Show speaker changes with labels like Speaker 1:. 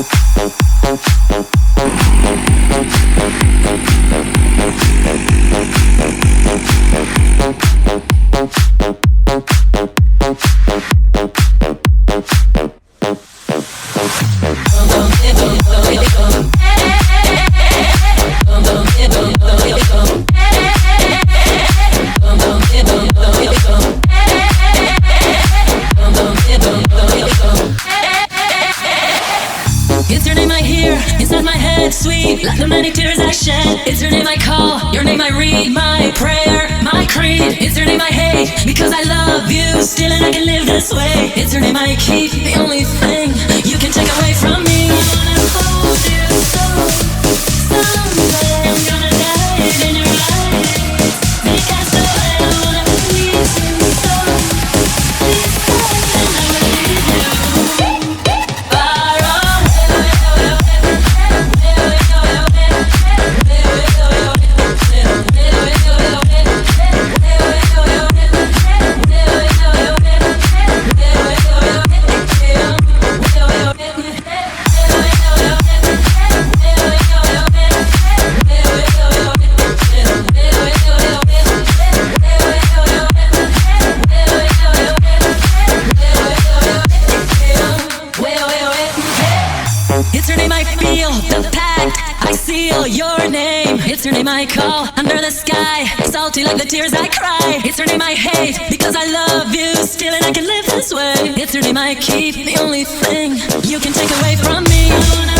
Speaker 1: Thank you. Many tears I shed. It's your name I call, your name I read, my prayer, my creed. It's your name I hate because I love you still, and I can live this way. It's your name I keep, the only thing you can take away from me. Seal your name. It's your name I call under the sky, salty like the tears I cry. It's your name I hate because I love you still, and I can live this way. It's your name I keep, the only thing you can take away from me.